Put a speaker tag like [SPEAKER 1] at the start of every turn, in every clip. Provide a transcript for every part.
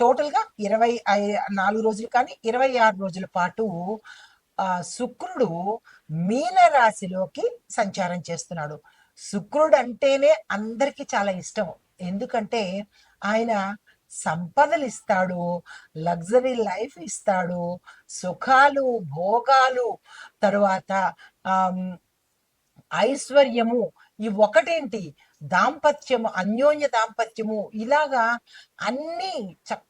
[SPEAKER 1] టోటల్గా ఇరవై ఐ- నాలుగు రోజులు కానీ ఇరవై ఆరు రోజుల పాటు ఆ శుక్రుడు మీన రాశిలోకి సంచారం చేస్తున్నాడు. శుక్రుడు అంటేనే అందరికీ చాలా ఇష్టం. ఎందుకంటే ఆయన సంపదలు ఇస్తాడు లగ్జరీ లైఫ్ ఇస్తాడు సుఖాలు భోగాలు తరువాత ఐశ్వర్యము ఈ ఒకటేంటి? దాంపత్యము అన్యోన్య దాంపత్యము. ఇలాగా అన్ని చక్క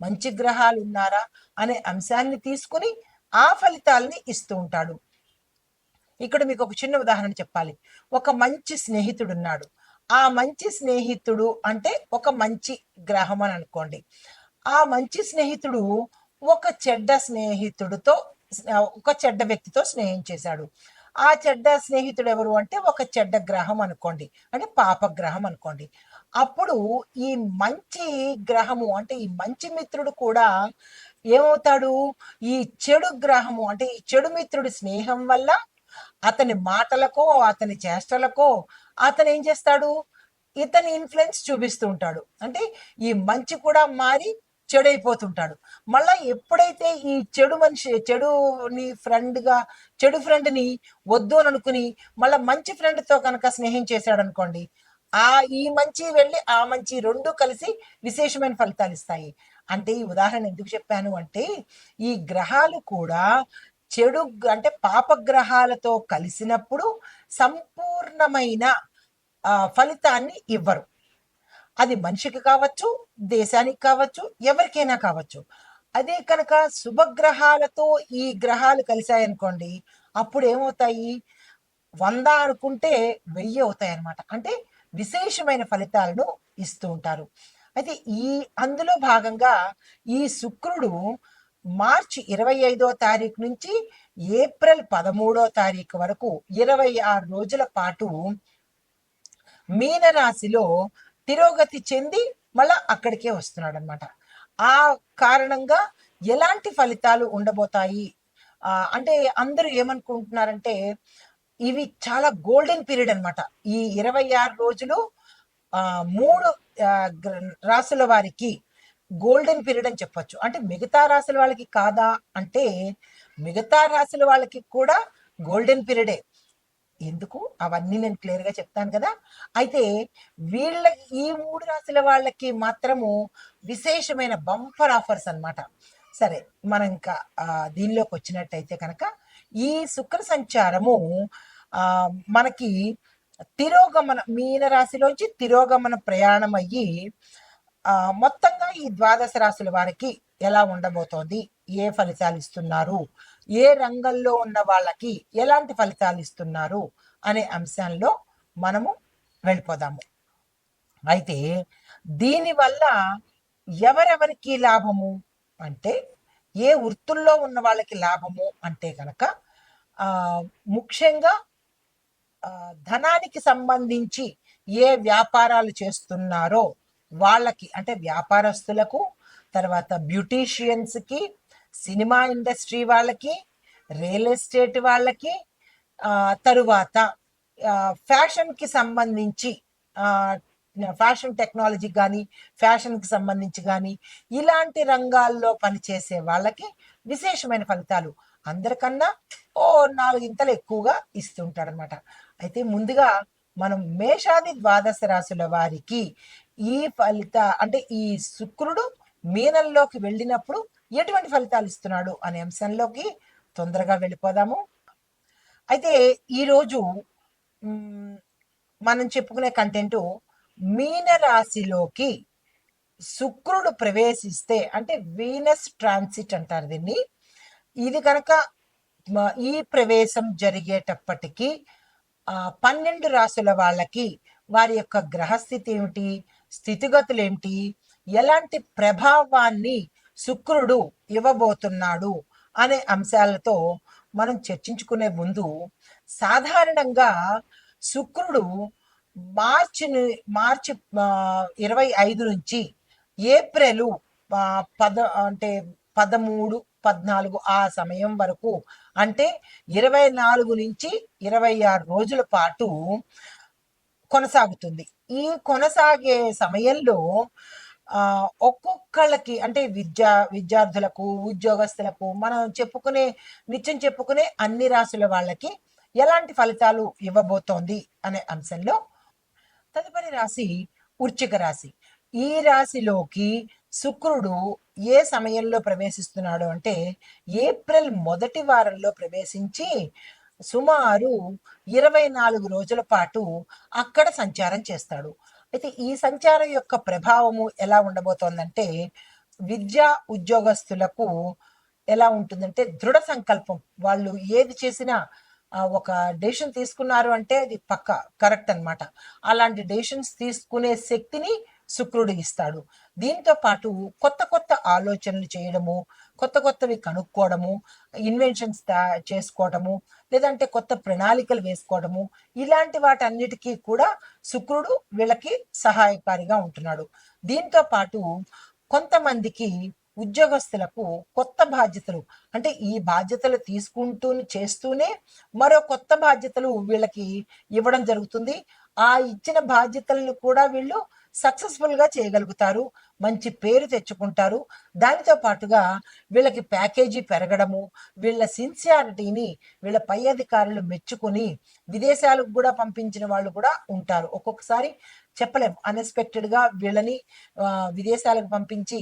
[SPEAKER 1] మంచి గ్రహాలు ఉన్నారా అనే అంశాన్ని తీసుకుని ఆ ఫలితాలని ఇస్తూ ఉంటాడు. ఇక్కడ మీకు ఒక చిన్న ఉదాహరణ చెప్పాలి. ఒక మంచి స్నేహితుడు ఉన్నాడు ఆ మంచి స్నేహితుడు అంటే ఒక మంచి గ్రహం అని అనుకోండి. ఆ మంచి స్నేహితుడు ఒక చెడ్డ స్నేహితుడితో ఒక చెడ్డ వ్యక్తితో స్నేహం చేశాడు. ఆ చెడ్డ స్నేహితుడు ఎవరు అంటే ఒక చెడ్డ గ్రహం అనుకోండి. అంటే పాపగ్రహం అనుకోండి. అప్పుడు ఈ మంచి గ్రహము అంటే ఈ మంచి మిత్రుడు కూడా ఏమవుతాడు? ఈ చెడు గ్రహము అంటే ఈ చెడు మిత్రుడి స్నేహం వల్ల అతని మాటలకో అతని చేష్టలకో అతను ఏం చేస్తాడు? ఇతని ఇన్ఫ్లుయెన్స్ చూపిస్తూ ఉంటాడు. అంటే ఈ మంచి కూడా మారి చెడైపోతుంటాడు. మళ్ళా ఎప్పుడైతే ఈ చెడు మనిషి చెడుని ఫ్రెండ్గా చెడు ఫ్రెండ్ని వద్దు అని అనుకుని మళ్ళా మంచి ఫ్రెండ్తో కనుక స్నేహం చేశాడు అనుకోండి ఆ ఈ మంచి వెళ్ళి ఆ మంచి రెండు కలిసి విశేషమైన ఫలితాలు ఇస్తాయి. అంటే ఈ ఉదాహరణ ఎందుకు చెప్పాను అంటే ఈ గ్రహాలు కూడా చెడు అంటే పాపగ్రహాలతో కలిసినప్పుడు సంపూర్ణమైన ఫలితాన్ని ఇవ్వరు. అది మనిషికి కావచ్చు దేశానికి కావచ్చు ఎవరికైనా కావచ్చు. అదే కనుక శుభగ్రహాలతో ఈ గ్రహాలు కలిశాయనుకోండి అప్పుడు ఏమవుతాయి వంద అనుకుంటే వెయ్యి అవుతాయి అనమాట అంటే విశేషమైన ఫలితాలను ఇస్తూ ఉంటారు. అయితే ఈ అందులో భాగంగా ఈ శుక్రుడు మార్చి ఇరవై ఐదో తారీఖు నుంచి ఏప్రిల్ పదమూడో తారీఖు వరకు ఇరవై ఆరు రోజుల పాటు మీనరాశిలో తిరోగతి చెంది మళ్ళా అక్కడికే వస్తున్నాడు అనమాట ఆ కారణంగా ఎలాంటి ఫలితాలు ఉండబోతాయి? అంటే అందరూ ఏమనుకుంటున్నారంటే ఇవి చాలా గోల్డెన్ పీరియడ్ అనమాట ఈ ఇరవై ఆరు రోజులు ఆ మూడు రాసుల వారికి గోల్డెన్ పీరియడ్ అని చెప్పొచ్చు. అంటే మిగతా రాసుల వాళ్ళకి కాదా అంటే మిగతా రాసుల వాళ్ళకి కూడా గోల్డెన్ పీరియడే. ఎందుకు? అవన్నీ నేను క్లియర్గా చెప్తాను కదా. అయితే వీళ్ళ ఈ మూడు రాశుల వాళ్ళకి మాత్రము విశేషమైన బంపర్ ఆఫర్స్ అనమాట సరే మనం ఇంకా దీనిలోకి వచ్చినట్టయితే కనుక ఈ శుక్ర సంచారము ఆ, మనకి తిరోగమన మీన రాశిలోంచి తిరోగమన ప్రయాణం అయ్యి ఆ, మొత్తంగా ఈ ద్వాదశ రాశుల వారికి ఎలా ఉండబోతోంది? ఏ ఫలితాలు ఇస్తున్నారు? ఏ రంగంలో ఉన్న వాళ్ళకి ఎలాంటి ఫలితాలు ఇస్తున్నారు? అనే అంశంలో మనము వెళ్ళిపోదాము. అయితే దీనివల్ల ఎవరెవరికి లాభము? అంటే ఏ వృత్తుల్లో ఉన్న వాళ్ళకి లాభము? అంటే కనుక ముఖ్యంగా ధనానికి సంబంధించి ఏ వ్యాపారాలు చేస్తున్నారో వాళ్ళకి అంటే వ్యాపారస్తులకు తర్వాత బ్యూటీషియన్స్కి సినిమా ఇండస్ట్రీ వాళ్ళకి రియల్ ఎస్టేట్ వాళ్ళకి తరువాత ఫ్యాషన్కి సంబంధించి ఫ్యాషన్ టెక్నాలజీ కానీ ఫ్యాషన్కి సంబంధించి కానీ ఇలాంటి రంగాల్లో పనిచేసే వాళ్ళకి విశేషమైన ఫలితాలు అందరికన్నా ఓ నాలుగింతలు ఎక్కువగా ఇస్తుంటాడనమాట అయితే ముందుగా మనం మేషాది ద్వాదశ రాశుల వారికి ఈ ఫలిత అంటే ఈ శుక్రుడు మీనంలోకి వెళ్ళినప్పుడు ఎటువంటి ఫలితాలు ఇస్తున్నాడు అనే అంశంలోకి తొందరగా వెళ్ళిపోదాము. అయితే ఈరోజు మనం చెప్పుకునే కంటెంట్ మీన రాశిలోకి శుక్రుడు ప్రవేశిస్తే అంటే వీనస్ ట్రాన్సిట్ అంటారు దీన్ని. ఇది కనుక ఈ ప్రవేశం జరిగేటప్పటికీ పన్నెండు రాసుల వాళ్ళకి వారి యొక్క గ్రహస్థితి ఏమిటి స్థితిగతులు ఏమిటి ఎలాంటి ప్రభావాన్ని శుక్రుడు ఇవ్వబోతున్నాడు అనే అంశాలతో మనం చర్చించుకునే ముందు సాధారణంగా శుక్రుడు మార్చి మార్చి ఇరవై ఐదు నుంచి ఏప్రిల్ పద అంటే పదమూడు పద్నాలుగు ఆ సమయం వరకు. అంటే ఇరవై నాలుగు నుంచి ఇరవై ఆరు రోజుల పాటు కొనసాగుతుంది. ఈ కొనసాగే సమయంలో ఆ ఒక్కొక్కళ్ళకి అంటే విద్యా విద్యార్థులకు ఉద్యోగస్తులకు మనం చెప్పుకునే నిత్యం చెప్పుకునే అన్ని రాసుల వాళ్ళకి ఎలాంటి ఫలితాలు ఇవ్వబోతోంది అనే అంశంలో తదుపరి రాశి ఉర్చిక రాశి. ఈ రాశిలోకి శుక్రుడు ఏ సమయంలో ప్రవేశిస్తున్నాడు అంటే ఏప్రిల్ మొదటి వారంలో ప్రవేశించి సుమారు ఇరవై నాలుగు రోజుల పాటు అక్కడ సంచారం చేస్తాడు. అయితే ఈ సంచారం యొక్క ప్రభావము ఎలా ఉండబోతోందంటే విద్యా ఉద్యోగస్తులకు ఎలా ఉంటుందంటే దృఢ సంకల్పం. వాళ్ళు ఏది చేసినా ఒక డెసిషన్ తీసుకున్నారు అంటే అది పక్క కరెక్ట్ అన్నమాట. అలాంటి డెసిషన్స్ తీసుకునే శక్తిని శుక్రుడు ఇస్తాడు. దీంతో పాటు కొత్త కొత్త ఆలోచనలు చేయడము కొత్త కొత్తవి కనుక్కోవడము ఇన్వెన్షన్స్ చేసుకోవడము లేదంటే కొత్త ప్రణాళికలు వేసుకోవడము ఇలాంటి వాటన్నిటికీ కూడా శుక్రుడు వీళ్ళకి సహాయకారిగా ఉంటున్నాడు. దీంతో పాటు కొంతమందికి ఉద్యోగస్తులకు కొత్త బాధ్యతలు అంటే ఈ బాధ్యతలు తీసుకుంటూ చేస్తూనే మరో కొత్త బాధ్యతలు వీళ్ళకి ఇవ్వడం జరుగుతుంది. ఆ ఇచ్చిన బాధ్యతలను కూడా వీళ్ళు సక్సెస్ఫుల్గా చేయగలుగుతారు మంచి పేరు తెచ్చుకుంటారు. దానితో పాటుగా వీళ్ళకి ప్యాకేజీ పెరగడము వీళ్ళ సిన్సియారిటీని వీళ్ళ పై అధికారులు మెచ్చుకొని విదేశాలకు కూడా పంపించిన వాళ్ళు కూడా ఉంటారు. ఒక్కొక్కసారి చెప్పలేం అన్ఎక్స్పెక్టెడ్గా వీళ్ళని విదేశాలకు పంపించి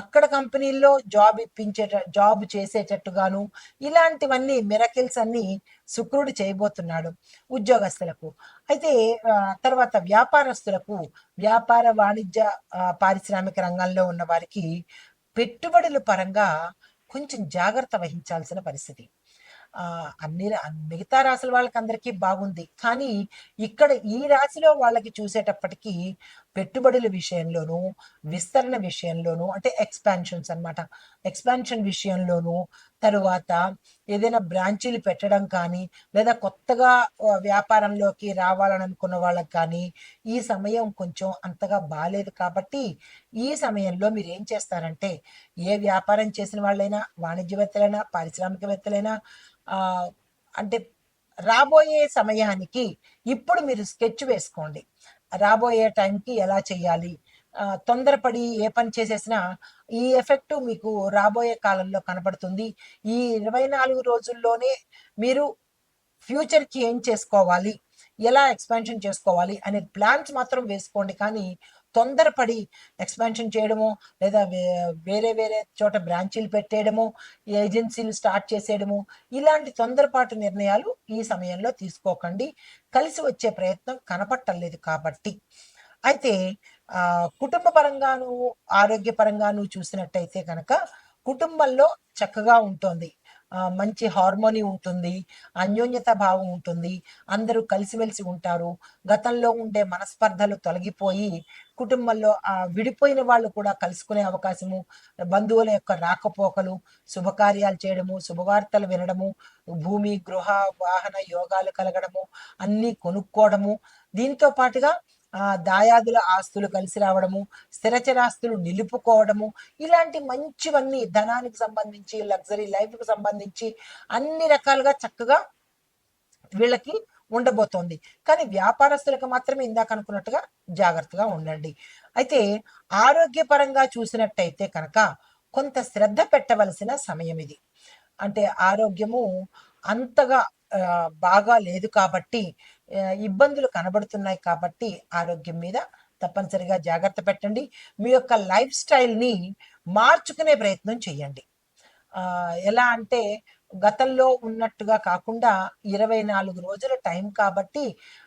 [SPEAKER 1] అక్కడ కంపెనీల్లో జాబ్ ఇప్పించేట జాబ్ చేసేటట్టుగాను ఇలాంటివన్నీ మిరకిల్స్ అన్ని శుక్రుడు చేయబోతున్నాడు ఉద్యోగస్తులకు. అయితే తర్వాత వ్యాపారస్తులకు వ్యాపార వాణిజ్య పారిశ్రామిక రంగంలో ఉన్న వారికి పెట్టుబడుల పరంగా కొంచెం జాగ్రత్త వహించాల్సిన పరిస్థితి. అన్ని రా- మిగతా రాశుల వాళ్ళకి అందరికీ బాగుంది. కానీ ఇక్కడ ఈ రాశిలో వాళ్ళకి చూసేటప్పటికీ పెట్టుబడుల విషయంలోనూ విస్తరణ విషయంలోనూ అంటే ఎక్స్పాన్షన్స్ అన్నమాట. ఎక్స్పాన్షన్ విషయంలోనూ తరువాత ఏదైనా బ్రాంచీలు పెట్టడం కానీ లేదా కొత్తగా వ్యాపారంలోకి రావాలనుకున్న వాళ్ళకి కానీ ఈ సమయం కొంచెం అంతగా బాగాలేదు కాబట్టి ఈ సమయంలో మీరు ఏం చేస్తారంటే ఏ వ్యాపారం చేసిన వాళ్ళైనా వాణిజ్యవేత్తలైనా పారిశ్రామికవేత్తలైనా అంటే రాబోయే సమయానికి ఇప్పుడు మీరు స్కెచ్ వేసుకోండి. రాబోయే టైంకి ఎలా చేయాలి? తొందరపడి ఏ పని చేసేసినా ఈ ఎఫెక్ట్ మీకు రాబోయే కాలంలో కనపడుతుంది ఈ ఇరవై నాలుగు రోజుల్లోనే మీరు ఫ్యూచర్కి ఏం చేసుకోవాలి? ఎలా ఎక్స్పాన్షన్ చేసుకోవాలి? అనే ప్లాన్స్ మాత్రం వేసుకోండి. కానీ తొందరపడి ఎక్స్పాన్షన్ చేయడము లేదా వే- వేరే వేరే చోట బ్రాంచీలు పెట్టేయడము ఏజెన్సీలు స్టార్ట్ చేసేయడము ఇలాంటి తొందరపాటు నిర్ణయాలు ఈ సమయంలో తీసుకోకండి. కలిసి వచ్చే ప్రయత్నం కనపట్టలేదు కాబట్టి. అయితే కుటుంబ పరంగాను ఆరోగ్యపరంగాను చూసినట్టయితే కనుక కుటుంబంలో చక్కగా ఉంటుంది. మంచి హార్మోని ఉంటుంది అన్యోన్యత భావం ఉంటుంది అందరూ కలిసిమెలిసి ఉంటారు. గతంలో ఉండే మనస్పర్ధలు తొలగిపోయి కుటుంబంలో ఆ విడిపోయిన వాళ్ళు కూడా కలుసుకునే అవకాశము బంధువుల యొక్క రాకపోకలు శుభకార్యాలు చేయడము శుభవార్తలు వినడము భూమి గృహ వాహన యోగాలు కలగడము అన్నీ కొనుక్కోవడము దీంతో పాటుగా దాయాదుల ఆస్తులు కలిసి రావడము స్థిరచరాస్తులు నిలుపుకోవడము ఇలాంటి మంచివన్నీ ధనానికి సంబంధించి లగ్జరీ లైఫ్కి సంబంధించి అన్ని రకాలుగా చక్కగా వీళ్ళకి ఉండబోతోంది. కానీ వ్యాపారస్తులకు మాత్రమే ఇందాక అనుకున్నట్టుగా జాగ్రత్తగా ఉండండి. అయితే ఆరోగ్యపరంగా చూసినట్టయితే కనుక కొంత శ్రద్ధ పెట్టవలసిన సమయం ఇది. అంటే ఆరోగ్యము అంతగా బాగా లేదు కాబట్టి ఇబ్బందులు కనబడుతున్నాయి కాబట్టి ఆరోగ్యం మీద తప్పనిసరిగా జాగ్రత్త పెట్టండి. మీ యొక్క లైఫ్ స్టైల్ని మార్చుకునే ప్రయత్నం చేయండి. ఎలా అంటే గతంలో ఉన్నట్టుగా కాకుండా ఇరవై నాలుగు రోజుల టైం కాబట్టి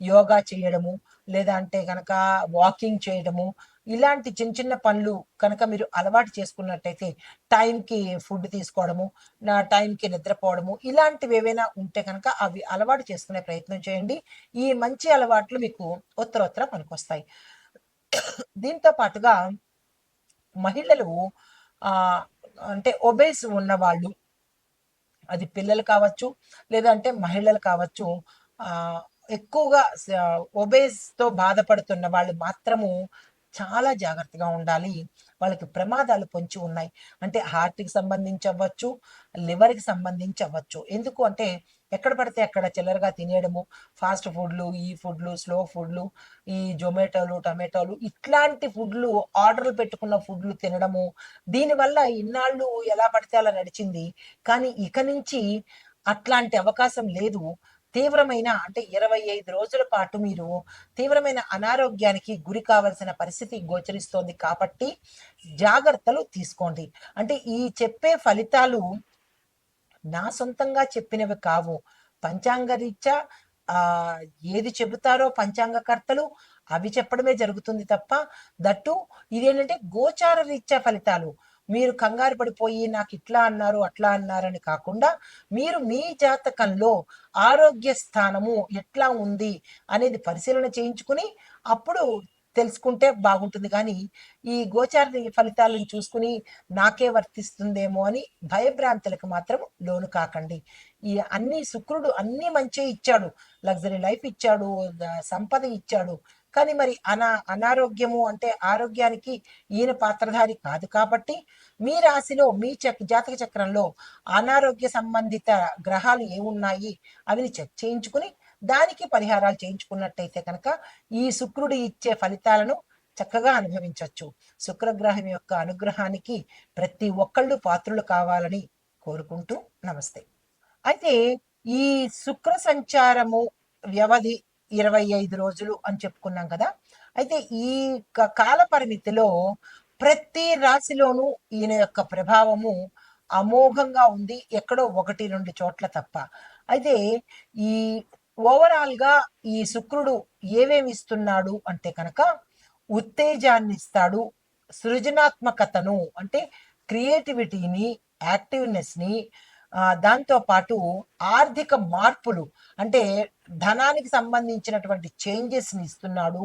[SPEAKER 1] యోగా చేయడము లేదా అంటే కనుక వాకింగ్ చేయడము ఇలాంటి చిన్న చిన్న పనులు కనుక మీరు అలవాటు చేసుకున్నట్టయితే టైంకి ఫుడ్ తీసుకోవడము నా టైంకి నిద్రపోవడము ఇలాంటివి ఏవైనా ఉంటే కనుక అవి అలవాటు చేసుకునే ప్రయత్నం చేయండి. ఈ మంచి అలవాట్లు మీకు ఉత్తరోత్తర పనికొస్తాయి. దీంతో పాటుగా మహిళలు ఆ అంటే ఒబేస్ ఉన్న వాళ్ళు అది పిల్లలు కావచ్చు లేదంటే మహిళలు కావచ్చు ఆ ఎక్కువగా ఒబేస్తో బాధపడుతున్న వాళ్ళు మాత్రము చాలా జాగ్రత్తగా ఉండాలి. వాళ్ళకి ప్రమాదాలు పొంచి ఉన్నాయి. అంటే హార్ట్కి సంబంధించి అవ్వచ్చు లివర్కి సంబంధించి అవ్వచ్చు ఎందుకు అంటే ఎక్కడ పడితే అక్కడ చిల్లరగా తినేయడము ఫాస్ట్ ఫుడ్లు ఈ ఫుడ్లు స్లో ఫుడ్లు ఈ జొమాటోలు టమాటోలు ఇట్లాంటి ఫుడ్లు ఆర్డర్లు పెట్టుకున్న ఫుడ్లు తినడము. దీనివల్ల ఇన్నాళ్ళు ఎలా పడితే అలా నడిచింది. కానీ ఇక నుంచి అట్లాంటి అవకాశం లేదు. తీవ్రమైన అంటే ఇరవై ఐదు రోజుల పాటు మీరు తీవ్రమైన అనారోగ్యానికి గురి కావలసిన పరిస్థితి గోచరిస్తోంది కాబట్టి జాగ్రత్తలు తీసుకోండి. అంటే ఈ చెప్పే ఫలితాలు నా సొంతంగా చెప్పినవి కావు. పంచాంగ రీత్యా ఆ ఏది చెబుతారో పంచాంగకర్తలు అవి చెప్పడమే జరుగుతుంది తప్ప దట్టు ఇదేంటంటే గోచార రీత్యా ఫలితాలు. మీరు కంగారు పడిపోయి నాకు ఇట్లా అన్నారు అట్లా అన్నారని కాకుండా మీరు మీ జాతకంలో ఆరోగ్య స్థానము ఎట్లా ఉంది అనేది పరిశీలన చేయించుకుని అప్పుడు తెలుసుకుంటే బాగుంటుంది. కానీ ఈ గోచార ఫలితాలను చూసుకుని నాకే వర్తిస్తుందేమో అని భయభ్రాంతులకు మాత్రం లోను కాకండి. ఈ అన్ని శుక్రుడు అన్ని మంచి ఇచ్చాడు. లగ్జరీ లైఫ్ ఇచ్చాడు సంపద ఇచ్చాడు. కానీ మరి అనా అనారోగ్యము అంటే ఆరోగ్యానికి ఈయన పాత్రధారి కాదు కాబట్టి మీ రాశిలో మీ చక్ జాతక చక్రంలో అనారోగ్య సంబంధిత గ్రహాలు ఏమున్నాయి అవిని చెక్ చేయించుకుని దానికి పరిహారాలు చేయించుకున్నట్టయితే కనుక ఈ శుక్రుడు ఇచ్చే ఫలితాలను చక్కగా అనుభవించవచ్చు శుక్రగ్రహం యొక్క అనుగ్రహానికి ప్రతి ఒక్కళ్ళు పాత్రులు కావాలని కోరుకుంటూ నమస్తే. అయితే ఈ శుక్ర సంచారము వ్యవధి ఇరవై ఐదు రోజులు అని చెప్పుకున్నాం కదా. అయితే ఈ కాల పరిమితిలో ప్రతి రాశిలోనూ ఈయన యొక్క ప్రభావము అమోఘంగా ఉంది. ఎక్కడో ఒకటి రెండు చోట్ల తప్ప. అయితే ఈ ఓవరాల్గా ఈ శుక్రుడు ఏమేమి ఇస్తున్నాడు అంటే కనుక ఉత్తేజాన్ని ఇస్తాడు. సృజనాత్మకతను అంటే క్రియేటివిటీని యాక్టివ్నెస్ని దాంతో పాటు ఆర్థిక మార్పులు అంటే ధనానికి సంబంధించినటువంటి చేంజెస్ని ఇస్తున్నాడు.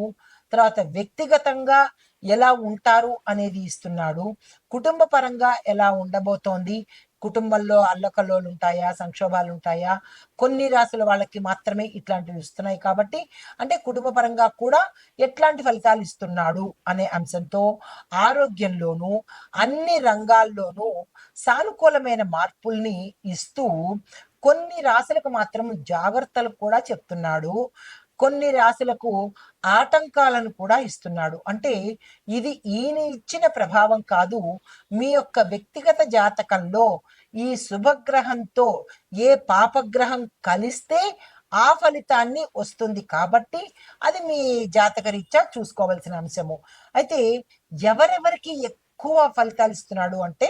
[SPEAKER 1] తర్వాత వ్యక్తిగతంగా ఎలా ఉంటారు అనేది ఇస్తున్నాడు. కుటుంబ పరంగా ఎలా ఉండబోతోంది? కుటుంబంలో అల్లకల్లోలు ఉంటాయా? సంక్షోభాలు ఉంటాయా? కొన్ని రాసుల వాళ్ళకి మాత్రమే ఇట్లాంటివి ఇస్తున్నాయి కాబట్టి అంటే కుటుంబ పరంగా కూడా ఎట్లాంటి ఫలితాలు ఇస్తున్నాడు అనే అంశంతో ఆరోగ్యంలోనూ అన్ని రంగాల్లోనూ సానుకూలమైన మార్పుల్ని ఇస్తూ కొన్ని రాశులకు మాత్రం జాగ్రత్తలు కూడా చెప్తున్నాడు. కొన్ని రాశులకు ఆటంకాలను కూడా ఇస్తున్నాడు. అంటే ఇది ఈయన ఇచ్చిన ప్రభావం కాదు. మీ యొక్క వ్యక్తిగత జాతకంలో ఈ శుభగ్రహంతో ఏ పాపగ్రహం కలిస్తే ఆ ఫలితాన్ని వస్తుంది కాబట్టి అది మీ జాతకరీత్యా చూసుకోవాల్సిన అంశము. అయితే ఎవరెవరికి ఎక్కువ ఫలితాలు ఇస్తున్నాడు అంటే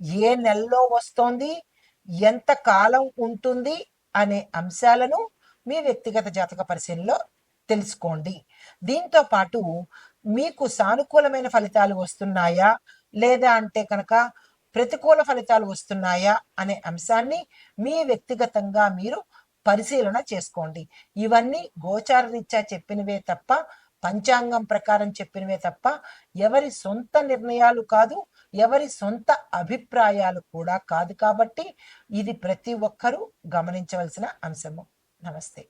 [SPEAKER 1] ఏ నెలలో వస్తోంది? ఎంత కాలం ఉంటుంది? అనే అంశాలను మీ వ్యక్తిగత జాతక పరిశీలనలో తెలుసుకోండి. దీంతో పాటు మీకు సానుకూలమైన ఫలితాలు వస్తున్నాయా? లేదా అంటే కనుక ప్రతికూల ఫలితాలు వస్తున్నాయా? అనే అంశాన్ని మీ వ్యక్తిగతంగా మీరు పరిశీలన చేసుకోండి. ఇవన్నీ గోచార రీత్యా చెప్పినవే తప్ప పంచాంగం ప్రకారం చెప్పినవే తప్ప ఎవరి సొంత నిర్ణయాలు కాదు ఎవరి సొంత అభిప్రాయాలు కూడా కాదు కాబట్టి ఇది ప్రతి ఒక్కరూ గమనించవలసిన అంశము. నమస్తే.